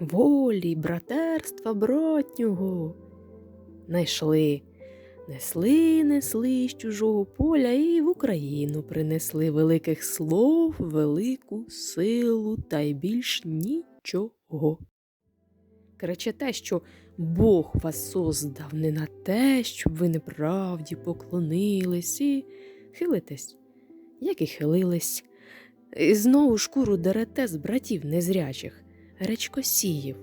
волі, братерства братнього. Найшли, несли, несли з чужого поля і в Україну принесли великих слов, велику силу та й більш нічого. Кричете, що Бог вас создав не на те, щоб ви неправді поклонились і хилитесь, як і хилились, і знову шкуру дерете з братів незрячих речкосіїв,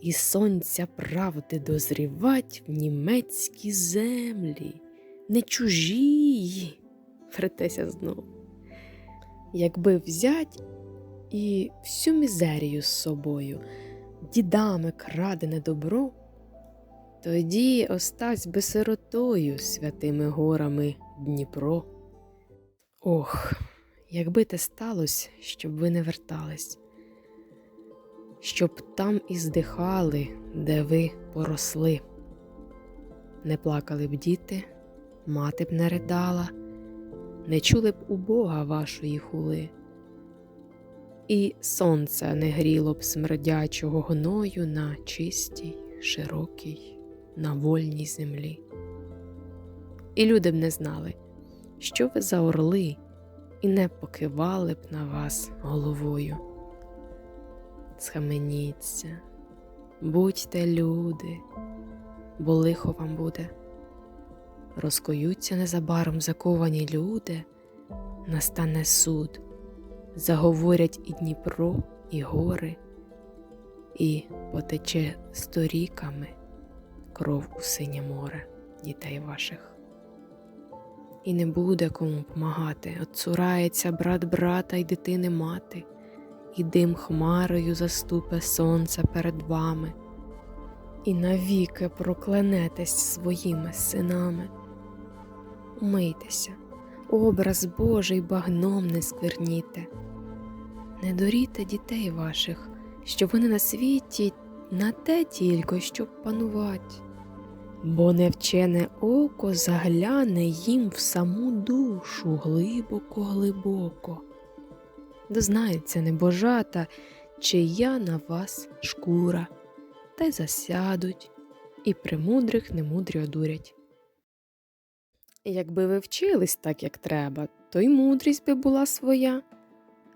і сонця правди дозрівать в німецькі землі, не чужі, вретеся знову. Якби взять і всю мізерію з собою, дідами крадене добро, тоді остась би сиротою святими горами Дніпро. Ох, якби те сталося, щоб ви не вертались щоб там і здихали, де ви поросли. Не плакали б діти, мати б не ридала, не чули б у Бога вашої хули, і сонце не гріло б смердячого гною на чистій, широкій, на вольній землі. І люди б не знали, що ви за орли, і не покивали б на вас головою схаменіться, будьте люди, бо лихо вам буде. Розкоються незабаром заковані люди, настане суд, заговорять і Дніпро, і гори, і потече сторіками кров у синє море дітей ваших. І не буде кому помагати, отцурається брат брата й дитини мати і дим хмарою заступе сонце перед вами, і навіки проклянетесь своїми синами. Умийтеся, образ Божий багном не скверніте, не доріте дітей ваших, що вони на світі на те тільки, щоб панувати, бо невчене око загляне їм в саму душу глибоко глибоко дознаються небожата, чия на вас шкура, та й засядуть, і примудрих немудрі одурять. Якби ви вчились так, як треба, то й мудрість би була своя,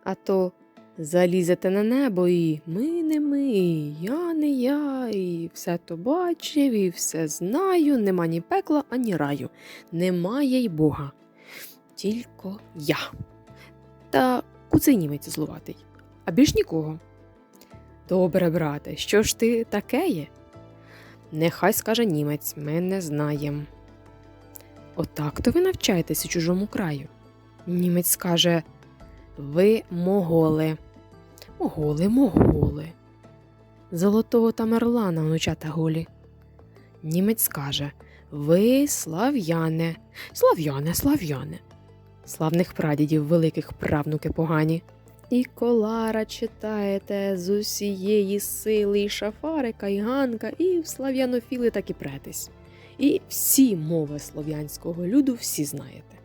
а то залізете на небо і ми не ми, і я не я, і все то бачив, і все знаю, нема ні пекла, ані раю, немає й Бога, тільки я. Та Куций німець злуватий, а більш нікого. Добре, брате, що ж ти таке є? Нехай скаже німець, ми не знаєм. Отак то ви навчаєтесь у чужому краю. Німець скаже Ви моголи, моголи, моголи. Золотого Тамерлана внучата голі. Німець скаже Ви слав'яне, слав'яне, слав'яне славних прадідів великих правнуки погані, І колара читаєте з усієї сили, і шафарика, і ганка, і в слав'янофіли так і претесь. І всі мови слов'янського люду всі знаєте.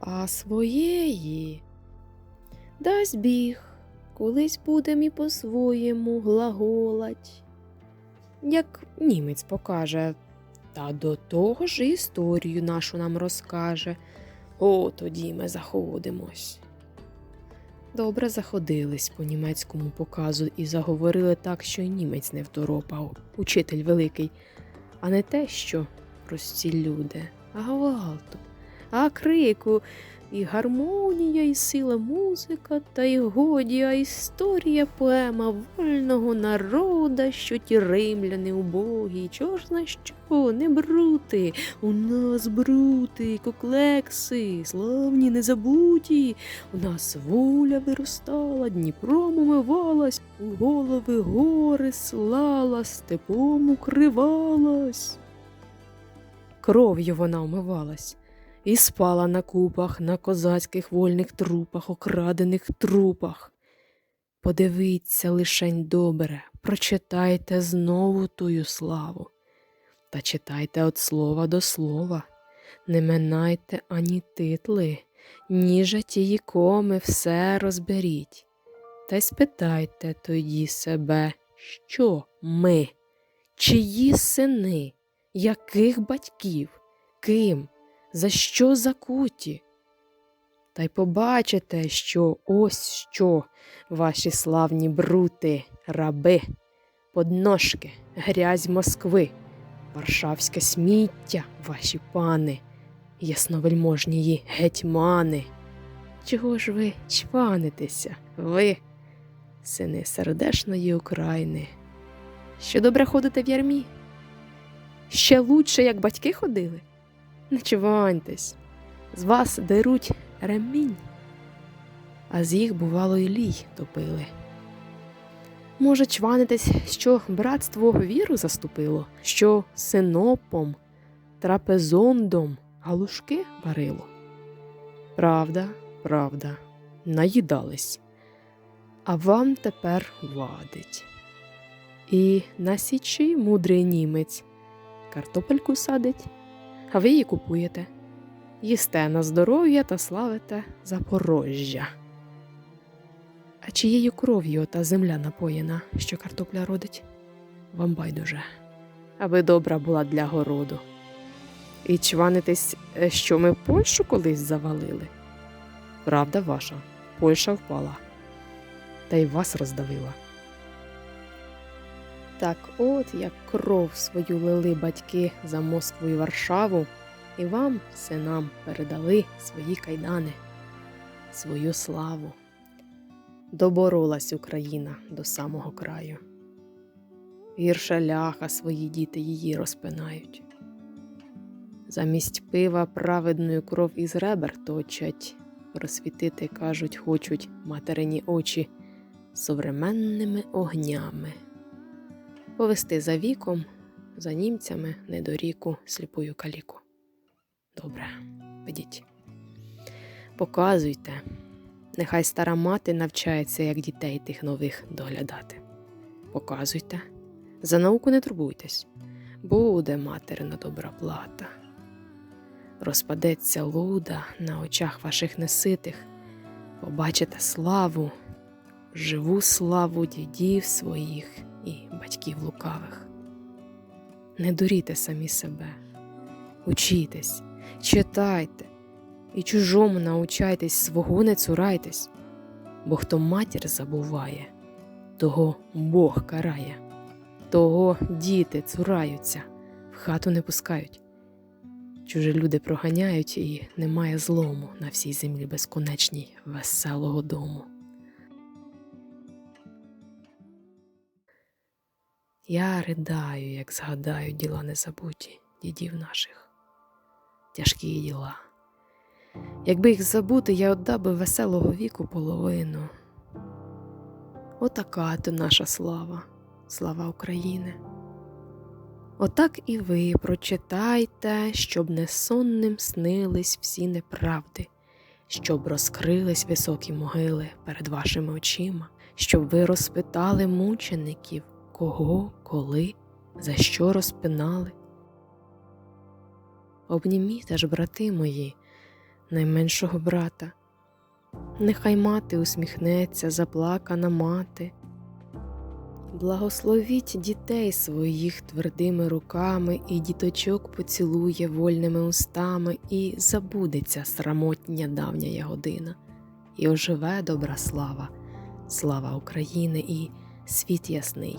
А своєї дасть біг, колись будем і по-своєму глаголать. Як німець покаже, та до того ж історію нашу нам розкаже. О, тоді ми заходимось. Добре заходились по німецькому показу і заговорили так, що й німець не второпав, учитель великий, а не те, що прості люди, а гвалту, а крику, і гармонія, і сила музика, та й годі, а історія поема вольного народа, що ті римляни убогі, чого ж на що, не брути, у нас брути, коклекси, славні, незабуті, у нас воля виростала, Дніпром умивалась, у голови гори слала, степом укривалась. Кров'ю вона умивалась і спала на купах, на козацьких вольних трупах, окрадених трупах. Подивіться лишень добре, прочитайте знову тую славу. Та читайте від слова до слова, не минайте ані титли, ні жатії коми, все розберіть. Та й спитайте тоді себе, що ми, чиї сини, яких батьків, ким, за що закуті? Та й побачите, що ось що ваші славні брути, раби, подножки, грязь Москви, варшавське сміття, ваші пани, ясновельможнії гетьмани. Чого ж ви чванитеся, ви, сини сердешної України, що добре ходите в ярмі? Ще лучше, як батьки ходили? Не чваньтесь, з вас деруть ремінь, а з їх, бувало, і лій топили. Може, чванитесь, що братство віру заступило, що синопом, трапезондом галушки варило. Правда, правда, наїдались, а вам тепер вадить. І на січі мудрий німець картопельку садить а ви її купуєте. Їсте на здоров'я та славите Запорожжя. А чиєю кров'ю та земля напоєна, що картопля родить? Вам байдуже, аби добра була для городу. І чванитесь, е, що ми Польщу колись завалили? Правда ваша, Польща впала, та й вас роздавила. Так от як кров свою лили батьки за Москву і Варшаву, і вам, синам, передали свої кайдани, свою славу. Доборолась Україна до самого краю. Гірше ляха свої діти її розпинають. Замість пива праведною кров із ребер точать, просвітити, кажуть, хочуть материні очі современними огнями повести за віком, за німцями недоріку сліпую каліку. Добре, ведіть. Показуйте, нехай стара мати навчається, як дітей тих нових доглядати. Показуйте, за науку не турбуйтесь, буде материна добра плата. Розпадеться луда на очах ваших неситих, побачите славу, живу славу дідів своїх батьків лукавих. Не дуріте самі себе, учітесь, читайте і чужому научайтесь, свого не цурайтесь, бо хто матір забуває, того Бог карає, того діти цураються, в хату не пускають. Чужі люди проганяють, і немає злому на всій землі безконечній веселого дому. Я ридаю, як згадаю діла незабуті дідів наших, тяжкі діла. Якби їх забути, я отдав би веселого віку половину. Отака то наша слава, слава України. Отак і ви прочитайте, щоб не сонним снились всі неправди, щоб розкрились високі могили перед вашими очима, щоб ви розпитали мучеників, кого, коли, за що розпинали. Обніміть аж, брати мої, найменшого брата. Нехай мати усміхнеться, заплакана мати. Благословіть дітей своїх твердими руками, і діточок поцілує вольними устами, і забудеться срамотня давня година, і оживе добра слава, слава України і світ ясний,